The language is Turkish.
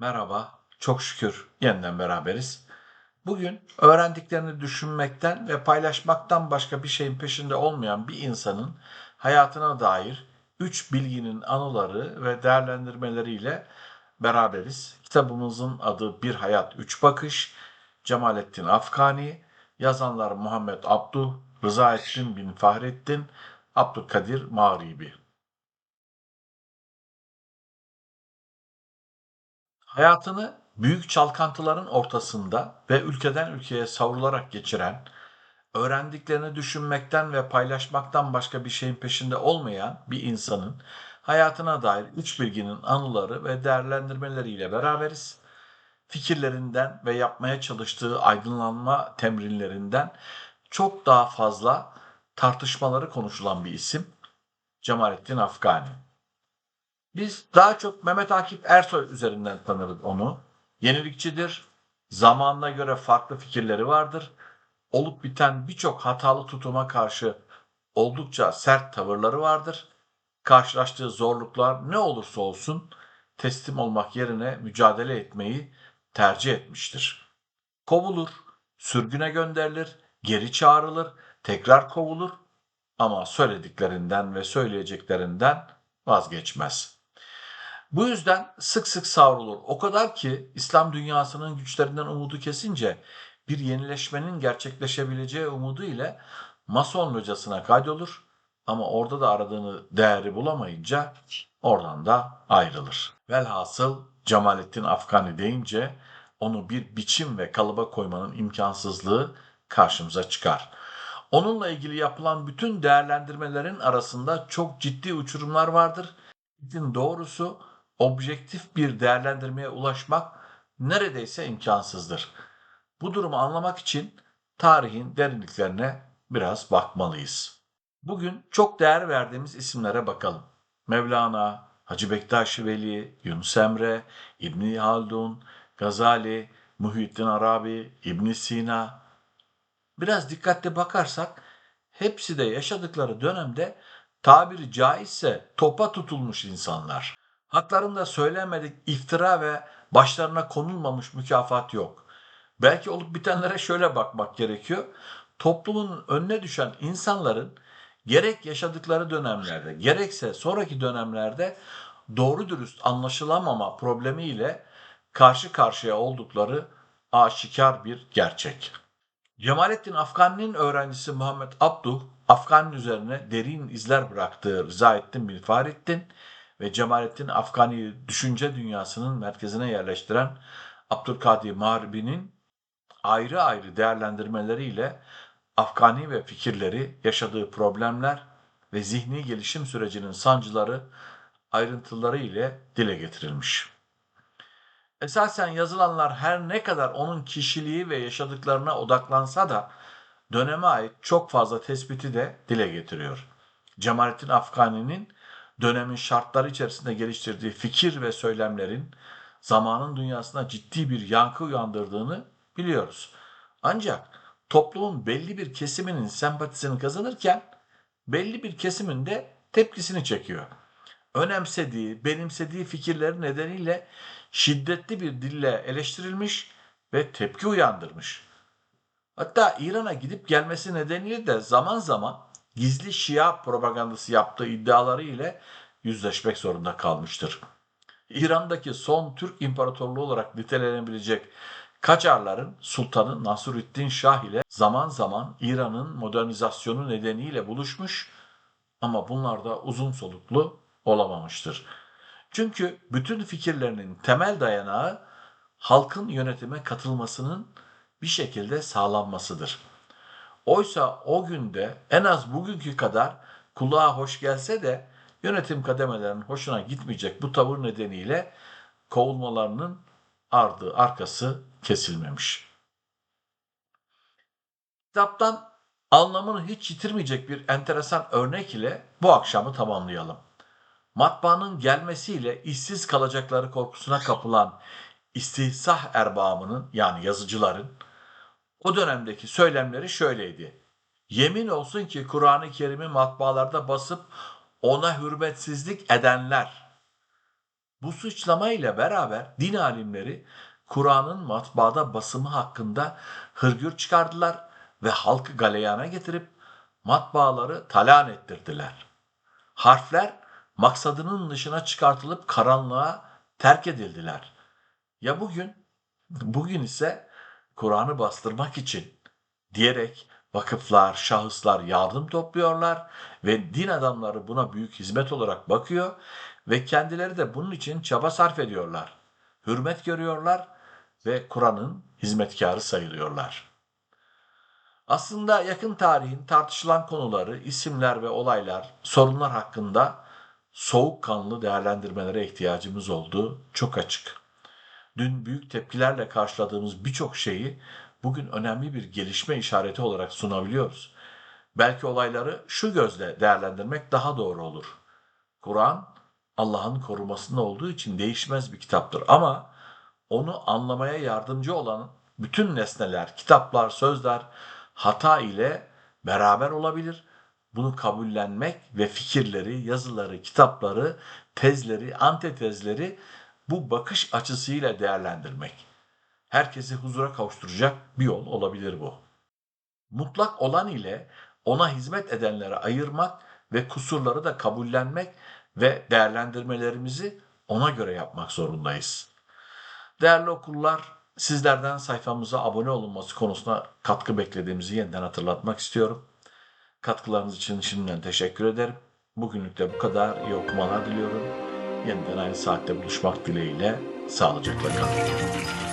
Merhaba, çok şükür yeniden beraberiz. Bugün öğrendiklerini düşünmekten ve paylaşmaktan başka bir şeyin peşinde olmayan bir insanın hayatına dair üç bilginin anıları ve değerlendirmeleriyle beraberiz. Kitabımızın adı Bir Hayat Üç Bakış, Cemalettin Afkani, yazanlar Muhammed Abduh, Rızaettin bin Fahrettin, Abdülkadir Mağribi. Hayatını büyük çalkantıların ortasında ve ülkeden ülkeye savrularak geçiren, öğrendiklerini düşünmekten ve paylaşmaktan başka bir şeyin peşinde olmayan bir insanın hayatına dair üç bilginin anıları ve değerlendirmeleriyle beraberiz. Fikirlerinden ve yapmaya çalıştığı aydınlanma temrinlerinden çok daha fazla tartışmaları konuşulan bir isim Cemalettin Afgani. Biz daha çok Mehmet Akif Ersoy üzerinden tanırız onu. Yenilikçidir, zamanına göre farklı fikirleri vardır. Olup biten birçok hatalı tutuma karşı oldukça sert tavırları vardır. Karşılaştığı zorluklar ne olursa olsun teslim olmak yerine mücadele etmeyi tercih etmiştir. Kovulur, sürgüne gönderilir, geri çağrılır, tekrar kovulur ama söylediklerinden ve söyleyeceklerinden vazgeçmez. Bu yüzden sık sık savrulur. O kadar ki İslam dünyasının güçlerinden umudu kesince bir yenileşmenin gerçekleşebileceği umudu ile Mason locasına kaydolur ama orada da aradığını değeri bulamayınca oradan da ayrılır. Velhasıl Cemalettin Afgani deyince onu bir biçim ve kalıba koymanın imkansızlığı karşımıza çıkar. Onunla ilgili yapılan bütün değerlendirmelerin arasında çok ciddi uçurumlar vardır. İşin doğrusu objektif bir değerlendirmeye ulaşmak neredeyse imkansızdır. Bu durumu anlamak için tarihin derinliklerine biraz bakmalıyız. Bugün çok değer verdiğimiz isimlere bakalım. Mevlana, Hacı Bektaş Veli, Yunus Emre, İbni Haldun, Gazali, Muhyiddin Arabi, İbn Sina. Biraz dikkatli bakarsak hepsi de yaşadıkları dönemde tabiri caizse topa tutulmuş insanlar. Haklarında söylenmedik iftira ve başlarına konulmamış mükafat yok. Belki olup bitenlere şöyle bakmak gerekiyor. Toplumun önüne düşen insanların gerek yaşadıkları dönemlerde gerekse sonraki dönemlerde doğru dürüst anlaşılamama problemiyle karşı karşıya oldukları aşikar bir gerçek. Cemalettin Afgani'nin öğrencisi Muhammed Abduh, Afgani'nin üzerine derin izler bıraktığı Rızaettin bin Fahrettin ve Cemalettin Afgani'yi düşünce dünyasının merkezine yerleştiren Abdülkadir Mağribi'nin ayrı ayrı değerlendirmeleriyle Afgani ve fikirleri, yaşadığı problemler ve zihni gelişim sürecinin sancıları ayrıntıları ile dile getirilmiş. Esasen yazılanlar her ne kadar onun kişiliği ve yaşadıklarına odaklansa da döneme ait çok fazla tespiti de dile getiriyor. Cemalettin Afgani'nin dönemin şartları içerisinde geliştirdiği fikir ve söylemlerin zamanın dünyasına ciddi bir yankı uyandırdığını biliyoruz. Ancak toplumun belli bir kesiminin sempatisini kazanırken belli bir kesimin de tepkisini çekiyor. Önemsediği, benimsediği fikirleri nedeniyle şiddetli bir dille eleştirilmiş ve tepki uyandırmış. Hatta İran'a gidip gelmesi nedeniyle de zaman zaman gizli Şia propagandası yaptığı iddiaları ile yüzleşmek zorunda kalmıştır. İran'daki son Türk İmparatorluğu olarak nitelenebilecek Kacarların Sultanı Nasruddin Şah ile zaman zaman İran'ın modernizasyonu nedeniyle buluşmuş ama bunlar da uzun soluklu olamamıştır. Çünkü bütün fikirlerinin temel dayanağı halkın yönetime katılmasının bir şekilde sağlanmasıdır. Oysa o günde en az bugünkü kadar kulağa hoş gelse de yönetim kademelerinin hoşuna gitmeyecek bu tavır nedeniyle kovulmalarının ardı arkası kesilmemiş. Kitaptan anlamını hiç yitirmeyecek bir enteresan örnek ile bu akşamı tamamlayalım. Matbaanın gelmesiyle işsiz kalacakları korkusuna kapılan istihsah erbabının yani yazıcıların o dönemdeki söylemleri şöyleydi. Yemin olsun ki Kur'an-ı Kerim'i matbaalarda basıp ona hürmetsizlik edenler Bu suçlama ile beraber din alimleri Kur'an'ın matbaada basımı hakkında hırgür çıkardılar ve halkı galeyana getirip matbaaları talan ettirdiler. Harfler maksadının dışına çıkartılıp karanlığa terk edildiler. Ya bugün? Bugün ise Kur'an'ı bastırmak için diyerek vakıflar, şahıslar yardım topluyorlar ve din adamları buna büyük hizmet olarak bakıyor ve kendileri de bunun için çaba sarf ediyorlar. Hürmet görüyorlar ve Kur'an'ın hizmetkarı sayılıyorlar. Aslında yakın tarihin tartışılan konuları, isimler ve olaylar, sorunlar hakkında soğukkanlı değerlendirmelere ihtiyacımız olduğu çok açık. Dün büyük tepkilerle karşıladığımız birçok şeyi bugün önemli bir gelişme işareti olarak sunabiliyoruz. Belki olayları şu gözle değerlendirmek daha doğru olur. Kur'an Allah'ın korumasında olduğu için değişmez bir kitaptır ama onu anlamaya yardımcı olan bütün nesneler, kitaplar, sözler hata ile beraber olabilir. Bunu kabullenmek ve fikirleri, yazıları, kitapları, tezleri, antitezleri bu bakış açısıyla değerlendirmek. Herkesi huzura kavuşturacak bir yol olabilir bu. Mutlak olan ile ona hizmet edenleri ayırmak ve kusurları da kabullenmek ve değerlendirmelerimizi ona göre yapmak zorundayız. Değerli okullar, sizlerden sayfamıza abone olunması konusunda katkı beklediğimizi yeniden hatırlatmak istiyorum. Katkılarınız için şimdiden teşekkür ederim. Bugünlük de bu kadar. İyi okumalar diliyorum. Yeniden aynı saatte buluşmak dileğiyle sağlıcakla kalın.